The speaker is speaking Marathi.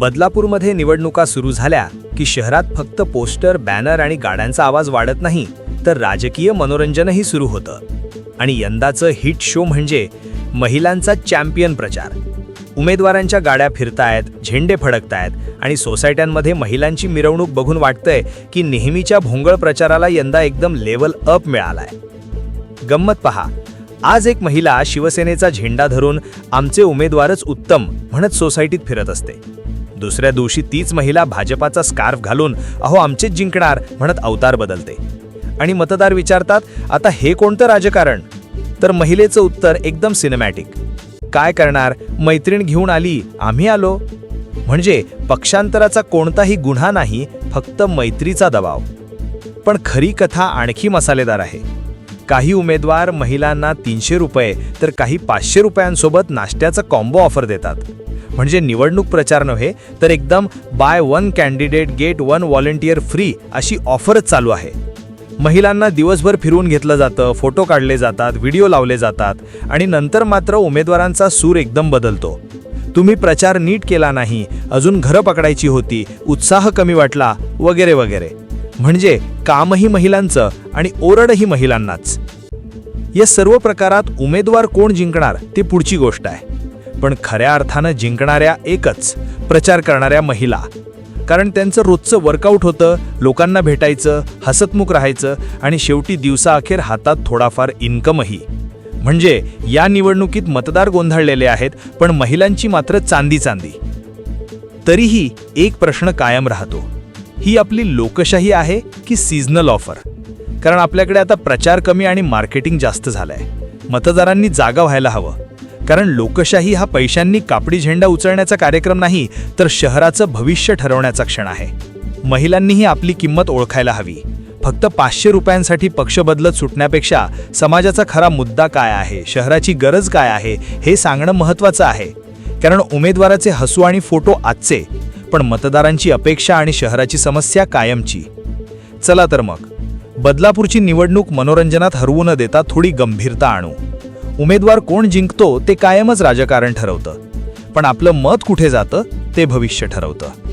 बदलापूरमध्ये निवडणुका सुरू झाल्या की शहरात फक्त पोस्टर बॅनर आणि गाड्यांचा आवाज वाढत नाही तर राजकीय मनोरंजनही सुरू होतं. आणि यंदाचं हिट शो म्हणजे महिलांचा चॅम्पियन प्रचार. उमेदवारांच्या गाड्या फिरतायत झेंडे फडकतायत आणि सोसायट्यांमध्ये महिलांची मिरवणूक बघून वाटतंय की नेहमीच्या भोंगळ प्रचाराला यंदा एकदम लेवल अप मिळालाय. गंमत पहा आज एक महिला शिवसेनेचा झेंडा धरून आमचे उमेदवारच उत्तम म्हणत सोसायटीत फिरत असते. दुसऱ्या दिवशी तीच महिला भाजपाचा स्कार्फ घालून अहो आमचेच जिंकणार म्हणत अवतार बदलते. आणि मतदार विचारतात आता हे कोणतं राजकारण? तर महिलेचं उत्तर एकदम सिनेमॅटिक काय करणार? मैत्रीण घेऊन आली आम्ही आलो. म्हणजे पक्षांतराचा कोणताही गुन्हा नाही फक्त मैत्रीचा दबाव. पण खरी कथा आणखी मसालेदार आहे. काही उमेदवार महिलांना तीनशे रुपये तर काही पाचशे रुपयांसोबत नाश्त्याचा कॉम्बो ऑफर देतात. म्हणजे निवडणूक प्रचार नव्हे तर एकदम buy one candidate get one volunteer free अशी ऑफरच चालू आहे. महिलांना दिवसभर फिरवून घेतलं जातं फोटो काढले जातात व्हिडिओ लावले जातात आणि नंतर मात्र उमेदवारांचा सूर एकदम बदलतो. तुम्ही प्रचार नीट केला नाही अजून घरं पकडायची होती उत्साह कमी वाटला वगैरे वगैरे. म्हणजे कामही महिलांचं आणि ओरडही महिलांनाच. या सर्व प्रकारात उमेदवार कोण जिंकणार ते पुढची गोष्ट आहे. पण खऱ्या अर्थानं जिंकणाऱ्या एकच प्रचार करणाऱ्या महिला. कारण त्यांचं रोजचं वर्कआउट होतं लोकांना भेटायचं हसतमुख राहायचं आणि शेवटी दिवसाअखेर हातात थोडाफार इन्कमही म्हणजे या निवडणुकीत मतदार गोंधळलेले आहेत पण महिलांची मात्र चांदी चांदी. तरीही एक प्रश्न कायम राहतो. ही आपली लोकशाही आहे की सीझनल ऑफर कारण आपल्याकडे आता प्रचार कमी आणि मार्केटिंग जास्त झालंय. मतदारांनी जागा व्हायला हवं. कारण लोकशाही हा पैशांनी कापडी झेंडा उचलण्याचा कार्यक्रम नाही तर शहराचं भविष्य ठरवण्याचा क्षण आहे. महिलांनीही आपली किंमत ओळखायला हवी. फक्त पाचशे रुपयांसाठी पक्ष बदलत सुटण्यापेक्षा समाजाचा खरा मुद्दा काय आहे शहराची गरज काय आहे हे सांगणं महत्त्वाचं आहे. कारण उमेदवाराचे हसू आणि फोटो आजचे पण मतदारांची अपेक्षा आणि शहराची समस्या कायमची. चला तर मग. बदलापूरची निवडणूक मनोरंजनात हरवू न देता थोडी गंभीरता आणू. उमेदवार कोण जिंकतो ते कायमच राजकारण ठरवतं. पण आपलं मत कुठे जातं ते भविष्य ठरवतं.